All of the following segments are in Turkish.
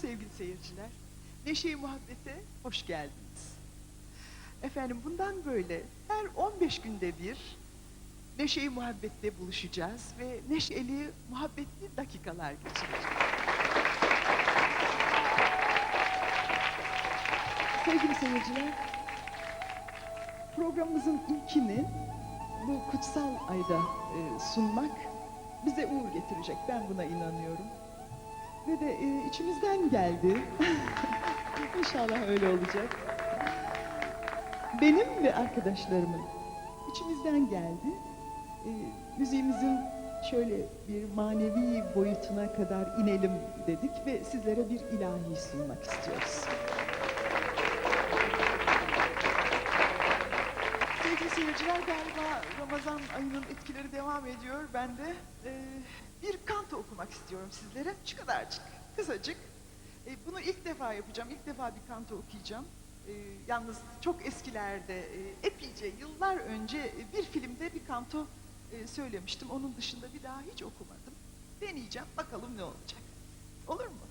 sevgili seyirciler. Neşe-i Muhabbet'e hoş geldiniz. Efendim bundan böyle her 15 günde bir Neşe-i Muhabbet'te buluşacağız ve neşeli, muhabbetli dakikalar geçireceğiz. Sevgili seyirciler, programımızın ilkini bu kutsal ayda e, sunmak bize uğur getirecek. Ben buna inanıyorum. Ve de e, içimizden geldi. İnşallah öyle olacak. Benim ve arkadaşlarımın içimizden geldi. E, müziğimizin şöyle bir manevi boyutuna kadar inelim dedik ve sizlere bir ilahi sunmak istiyoruz. Seyirciler galiba Ramazan ayının etkileri devam ediyor. Ben de e, bir kanto okumak istiyorum sizlere. Şu kadarcık, kısacık. E, bunu ilk defa yapacağım. İlk defa bir kanto okuyacağım. E, yalnız çok eskilerde, e, epeyce yıllar önce e, bir filmde bir kanto e, söylemiştim. Onun dışında bir daha hiç okumadım. Deneyeceğim, bakalım ne olacak. Olur mu?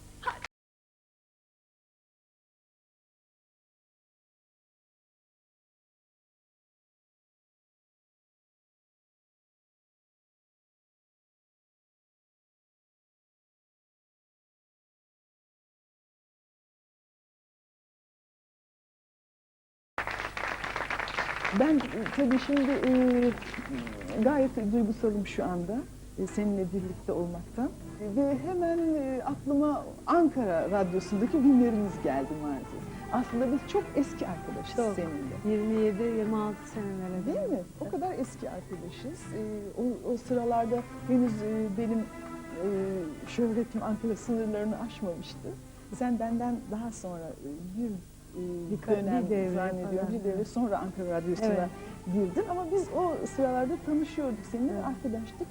Ben tabii şimdi e, gayet duygusalım şu anda e, seninle birlikte olmaktan. E, Ve hemen e, aklıma Ankara Radyosu'ndaki günlerimiz geldi maalesef. Aslında biz çok eski arkadaşız Çok. seninle. 27-26 senelere Değil mi? O kadar eski arkadaşız. E, o, o sıralarda henüz e, benim e, şöhretim Ankara sınırlarını aşmamıştı. Sen benden daha sonra e, bir e, Birkaç- dönem bir devre zannediyorum bir devre sonra Ankara Radyosu'na Evet. girdin ama biz o sıralarda tanışıyorduk seninle Evet. arkadaştık.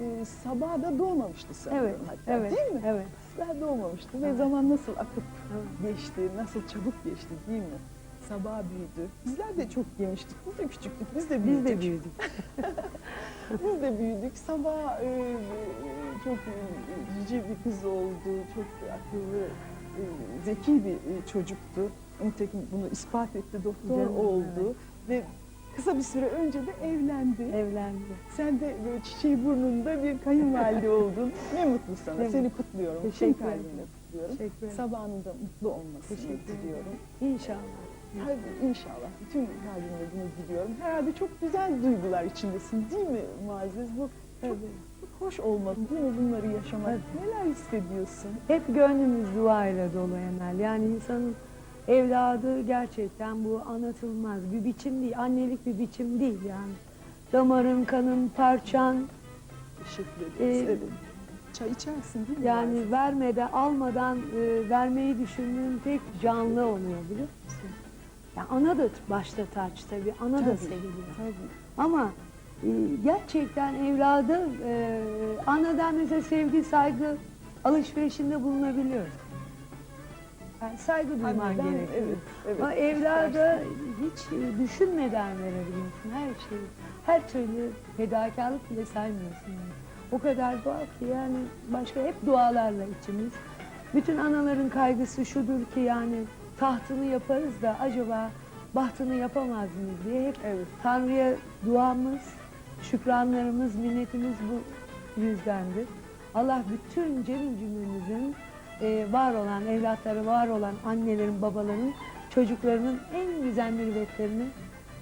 E, sabah da doğmamıştı sanırım Evet, hatta evet, değil mi? evet. Daha doğmamıştı ve Evet. zaman nasıl akıp evet. geçti, nasıl çabuk geçti değil mi? Sabah büyüdü. Bizler de çok gençtik, biz de küçüktük, biz de büyüdük. Biz de büyüdük. Biz de büyüdük. Sabah e, e, çok cici bir kız oldu, çok akıllı, zeki bir e, çocuktu. Nitekim bunu ispat etti, doktor Canım, oldu evet. ve kısa bir süre önce de evlendi. Evlendi. Sen de böyle çiçeği burnunda bir kayınvalide oldun. Ne mutlu sana. Evet. Seni kutluyorum. Tüm Teşekkür ederim. kutluyorum. Teşekkür ederim. Sabahının da mutlu olmasını Teşekkür diliyorum. İnşallah. Tabii inşallah. Bütün kalbimle bunu diliyorum. Herhalde çok güzel duygular içindesin değil mi Muazzez? Bu çok, Tabii. Hoş değil mi bunları yaşamak? Tabii. Neler hissediyorsun? Hep gönlümüz duayla dolu Emel. Yani insanın evladı gerçekten bu anlatılmaz. Bir biçim değil. Annelik bir biçim değil yani. Damarın, kanın, parçan. Teşekkür ederiz. Ee, evet. Çay içersin değil mi? Yani Muazzez? vermeden, almadan e, vermeyi düşündüğün tek canlı oluyor biliyor musun? Yani ana da başta taç tabii. Ana da Tabii. seviliyor. Tabii. Ama gerçekten evladı e, anadan mesela sevgi, saygı alışverişinde bulunabiliyoruz. Yani saygı duyman Anneden, gerekiyor. Evet, evet. Ama evlada hiç e, düşünmeden verebiliyorsun her şeyi. Her türlü fedakarlık bile saymıyorsun. Yani. O kadar doğal ki yani başka hep dualarla içimiz. Bütün anaların kaygısı şudur ki yani tahtını yaparız da acaba bahtını yapamaz mıyız diye hep Evet. Tanrı'ya duamız, şükranlarımız, minnetimiz bu yüzdendir. Allah bütün cemil cümlemizin e, var olan evlatları, var olan annelerin, babaların, çocuklarının en güzel mürüvvetlerini,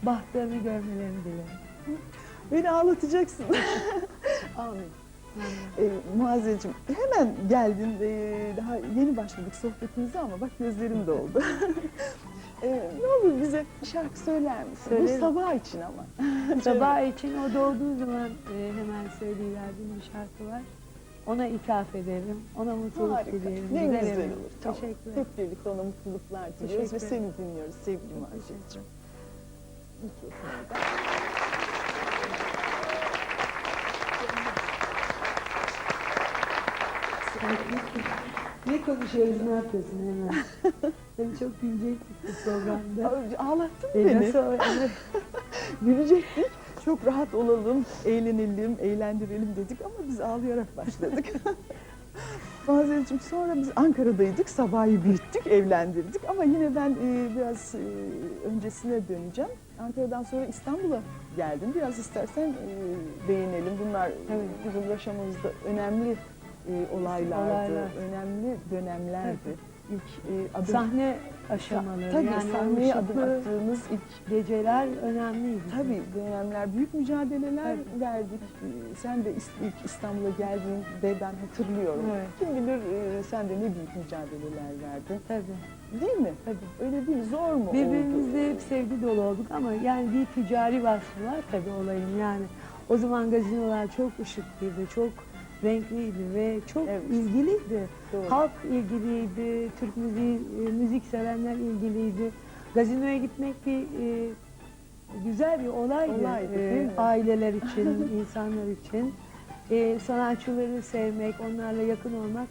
bahtlarını görmelerini dilerim. Beni ağlatacaksın. Amin. Ee, Muazzezciğim hemen geldin. Ee, daha yeni başladık sohbetimize ama bak gözlerim doldu. ee, ne olur bize bir şarkı söyler misin? Bu Söylerim. sabah için ama. Sabah için o doğduğu zaman e, hemen söyleyiverdiğim bir şarkı var. Ona ithaf ederim, ona mutluluk Harika. dilerim. Ne dilerim. güzel olur. Tamam. Teşekkür ederim. Hep birlikte ona mutluluklar diliyoruz ve seni dinliyoruz sevgili teşekkür Mikrofonu da. Ne konuşuyoruz, ne yapıyorsun hemen? Beni çok gülecektik bu programda. Ağlattın E, beni. nasıl? Evet. Gülecektik. Çok rahat olalım, eğlenelim, eğlendirelim dedik ama biz ağlayarak başladık. Fazıl'cığım sonra biz Ankara'daydık, Sabah'ı büyüttük, evlendirdik ama yine ben e, biraz e, öncesine döneceğim. Ankara'dan sonra İstanbul'a geldim. Biraz istersen e, değinelim. Bunlar Evet. bizim yaşamımızda önemli e, olaylardı, Olaylar. önemli dönemlerdi. İlk e, adım Sahne aşamaları Tabii yani sahneye adım attığımız ilk geceler önemliydi. Tabii dönemler, büyük mücadeleler Tabii. verdik. Ee, Sen de ilk İstanbul'a geldiğinde ben hatırlıyorum. Evet. Kim bilir e, sen de ne büyük mücadeleler verdin. Tabii, Değil mi? tabii. Öyle değil? Zor mu oldu? Birbirimizle hep sevgi dolu olduk ama yani bir ticari vasfı var tabii olayın yani. O zaman gazinolar çok ışıklıydı, çok renkliydi ve çok Evet. ilgiliydi. Doğru. Halk ilgiliydi, Türk müziği, e, müzik sevenler ilgiliydi. Gazinoya gitmek bir e, güzel bir olaydı. Olaydı, E, aileler için, insanlar için. E, sanatçıları sevmek, onlarla yakın olmak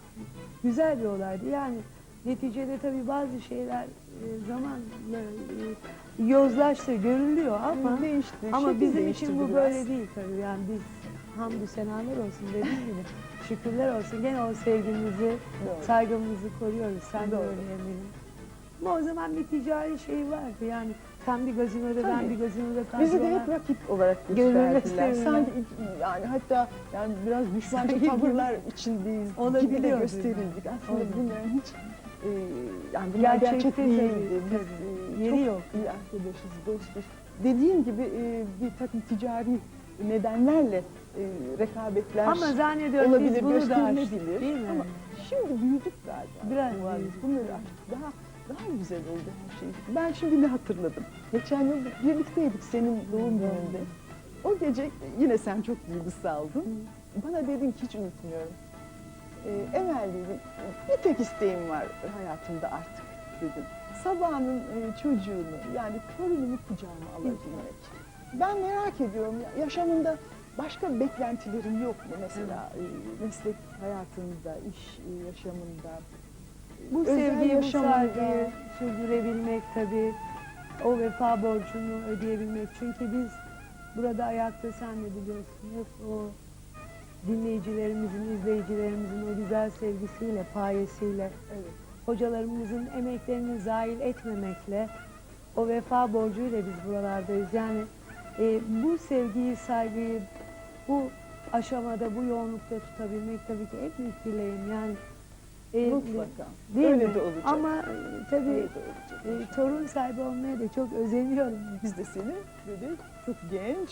güzel bir olaydı. Yani neticede tabii bazı şeyler e, zamanla e, yozlaştı, görülüyor ama değişti. ama bizim için bu biraz. böyle değil tabii. Yani biz hamdü senalar olsun dediğim gibi şükürler olsun. Gene o sevgimizi, Doğru. saygımızı koruyoruz. Sen de Doğru. öyle eminim. Ama o zaman bir ticari şey vardı. Yani sen bir gazinoda, ben Tabii. bir gazinoda Bizi de hep rakip olarak Görülmek gösterdiler. Sanki ilk- yani hatta yani biraz düşmanca Sanki tavırlar içindeyiz gibi de Olabiliyordu. gösterildik. Aslında Olabilir. bunların hiç e, yani bunlar Gerçekte gerçek tabii, değildi. Biz tabii. e, Yeri çok yok. iyi arkadaşız, dostuz. Dediğim gibi e, bir takım ticari nedenlerle e, rekabetler Ama zannediyorum olabilir, biz bunu da gösterilebilir. değil mi? Ama şimdi büyüdük galiba. Biraz var. büyüdük. Bunları açtık. Daha daha güzel oldu her şey. Ben şimdi ne hatırladım. Geçen yıl birlikteydik senin doğum gününde. O gece yine sen çok duygusaldın. Bana dedin ki hiç unutmuyorum. Ee, Emel dedim, bir tek isteğim var hayatımda artık dedim. Sabahın e, çocuğunu yani torunumu kucağıma alabilmek. Ben merak ediyorum ya, yaşamında başka beklentilerin yok mu mesela e, meslek hayatında, iş e, yaşamında? Bu özel sevgiyi, bu yaşamında? saygıyı sürdürebilmek tabii. O vefa borcunu ödeyebilmek. Çünkü biz burada ayakta sen de biliyorsun hep o dinleyicilerimizin, izleyicilerimizin o güzel sevgisiyle, payesiyle, Evet. hocalarımızın emeklerini zayi etmemekle, o vefa borcuyla biz buralardayız. Yani e, bu sevgiyi, saygıyı bu aşamada, bu yoğunlukta tutabilmek tabii ki en büyük dileğim. Yani e, Mutlaka. Değil Öyle mi? de olacak. Ama e, tabii Öyle de olacak. e, torun sahibi olmaya da çok özeniyorum. Biz de seni böyle çok genç,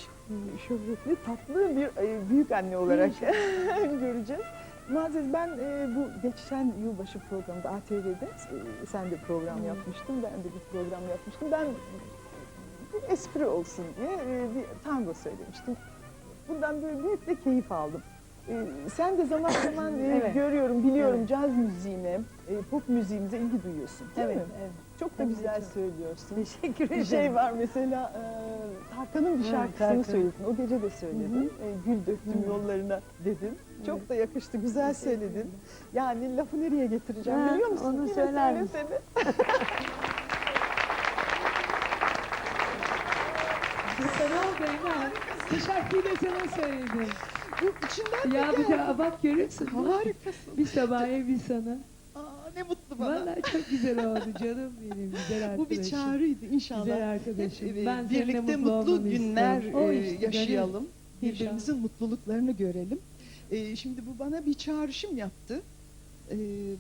şöhretli, tatlı bir e, büyük anne olarak göreceğiz. Muazzez ben e, bu geçen yılbaşı programda ATV'de e, sen de program yapmıştın, ben de bir program yapmıştım. Ben espri olsun diye e, bir tango söylemiştim. Bundan böyle büyük de keyif aldım. E, sen de zaman zaman e, Evet. görüyorum, biliyorum Evet. caz müziğine, e, pop müziğimize ilgi duyuyorsun değil mi? evet. Çok da Tabii, güzel çok. söylüyorsun. Teşekkür ederim. Bir şey var mesela e, Tarkan'ın bir Evet, şarkısını Tarkan. söyledin. O gece de söyledin. Hı hı. E, gül döktüm Hı. yollarına dedin. Çok Evet. da yakıştı, güzel söyledin. Yani lafı nereye getireceğim Ha, biliyor musun? onu söyler misin? oldu Emel. Bu şarkıyı da sana söyledim. Bu içinden Ya de bir geldi. daha bak görürsün. Harikasın. Bir sabah bir sana. Aa, ne mutlu bana. Vallahi çok güzel oldu canım benim güzel arkadaşım. Bu bir çağrıydı inşallah. Güzel arkadaşım. Hep, e, Ben birlikte mutlu mutlu, günler istiyorum. E, işte, yaşayalım. Birbirimizin mutluluklarını görelim. E, şimdi bu bana bir çağrışım yaptı. E,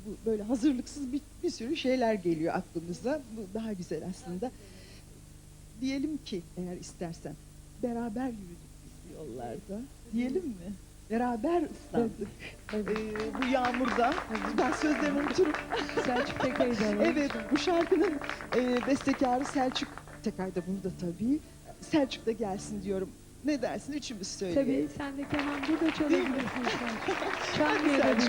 bu böyle hazırlıksız bir, bir sürü şeyler geliyor aklımıza. Bu daha güzel aslında. Diyelim ki eğer istersen beraber yürüdük biz yollarda. Diyelim mi? Beraber ıslandık. E, bu yağmurda. Ben sözlerini unuturum. Selçuk Tekay'dan. Evet, bu şarkının e, bestekarı Selçuk Tekay da burada tabii. Selçuk da gelsin diyorum. Ne dersin? Üçümüz söyleyelim. Tabii sen de keman burada çalabilirsin Selçuk. Hadi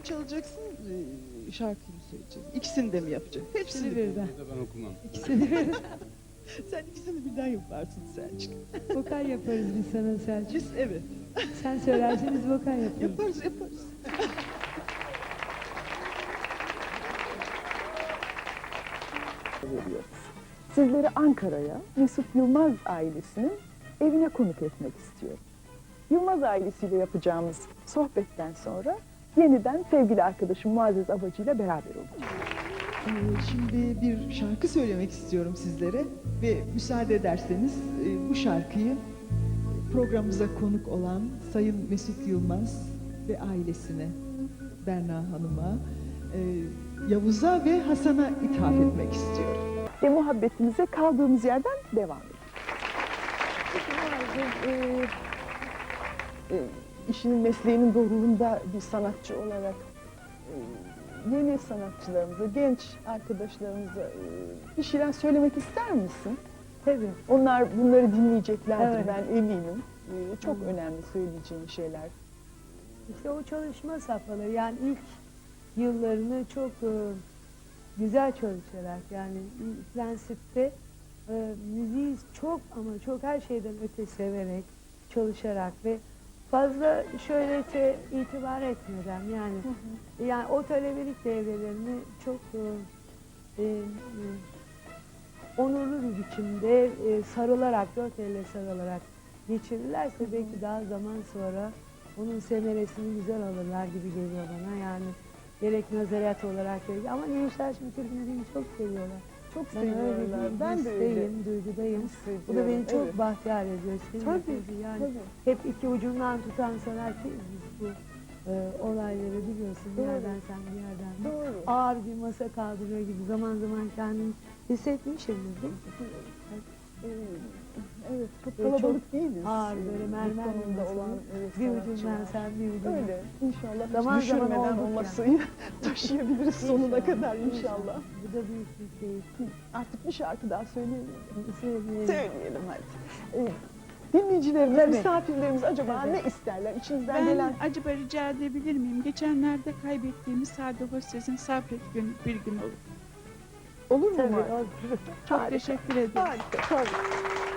Mı çalacaksın, e, şarkı mı söyleyeceksin? İkisini de mi yapacaksın? Hepsini birden. Ya da ben okumam. İkisini. Sen ikisini birden yaparsın Selçuk. Vokal yaparız biz sana Selçuk. Biz evet. Sen söylersen biz vokal yaparız. Yaparız yaparız. veriyoruz. sizleri Ankara'ya Mesut Yılmaz ailesinin evine konuk etmek istiyorum. Yılmaz ailesiyle yapacağımız sohbetten sonra yeniden sevgili arkadaşım Muazzez Abacı ile beraber olacağız. Ee, Şimdi bir şarkı söylemek istiyorum sizlere ve müsaade ederseniz e, bu şarkıyı programımıza konuk olan Sayın Mesut Yılmaz ve ailesine, Berna Hanım'a, e, Yavuz'a ve Hasan'a ithaf etmek istiyorum. Ve muhabbetimize kaldığımız yerden devam edelim. Peki e, e, işinin mesleğinin doğruluğunda bir sanatçı olarak e, yeni sanatçılarımıza, genç arkadaşlarımıza e, bir şeyler söylemek ister misin? Tabii. Onlar bunları dinleyeceklerdir Evet. ben eminim. E, çok önemli söyleyeceğim şeyler. İşte o çalışma safhaları yani ilk yıllarını çok güzel çalışarak yani prensipte müziği çok ama çok her şeyden öte severek çalışarak ve fazla şöhrete itibar etmeden yani yani o talebelik devrelerini çok e, e, onurlu bir biçimde e, sarılarak, dört elle sarılarak geçirirlerse belki daha zaman sonra onun semeresini güzel alırlar gibi geliyor bana. Yani gerek nazaret olarak gerek ama gençler şimdi Türk müziğini çok seviyorlar. Çok Ben öyle seviyorlar. bir Ben de öyle. duygudayım. Bu da beni çok evet. bahtiyar ediyor. Senin Tabii, yani tabii. hep iki ucundan tutan sanatçıyız biz bu e, olayları biliyorsun. Bir Doğru. yerden sen bir yerden ben. Doğru. Ağır bir masa kaldırıyor gibi zaman zaman kendimi hissetmişimdir değil mi? Ee, Evet, çok Böyle çok kalabalık değiliz. ağır, böyle mermer olan evet, Bir ucundan sen bir ucundan. Öyle. İnşallah hiç Zaman zaman düşürmeden o masayı taşıyabiliriz sonuna kadar inşallah. Bu da büyük bir keyif. Artık bir şarkı daha söyleyelim. Söyleyelim. Söyleyelim hadi. Ee, dinleyicilerimiz, Tabii. misafirlerimiz acaba Tabii. ne isterler? İçinizden Ben gelen acaba rica edebilir miyim? Geçenlerde kaybettiğimiz Sade Hostes'in sabret gün bir gün olur. olur mu? Tabii, olur. Çok Harika. teşekkür ederim. Harika, tabii.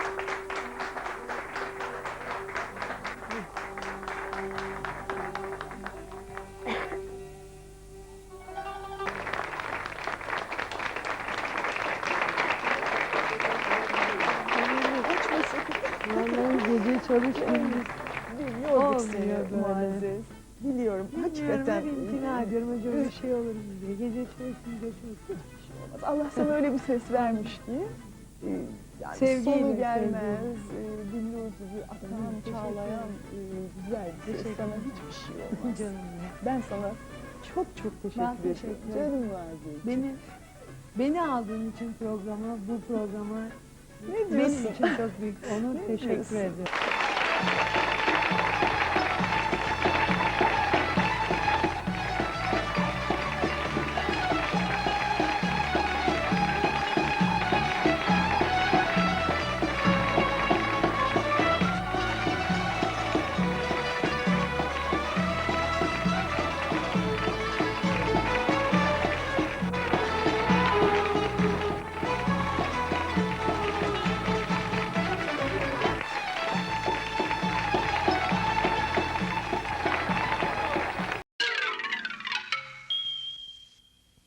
Hep imtina ediyorum hocam bir şey olur diye. Gece çalışınca çok Allah sana öyle bir ses vermiş ki e, yani Sevgiyle, sonu gelmez, e, gibi akan, teşekkür çağlayan e, güzel bir ses. Teşekkür Sana hiçbir şey olmaz. Canım ya. Ben sana çok çok teşekkür Ben ederim. teşekkür ederim. Canım Muazzez. Beni beni aldığın için programa, bu programa Ne benim diyorsun? için çok büyük onur. Ne Teşekkür diyorsun? ederim.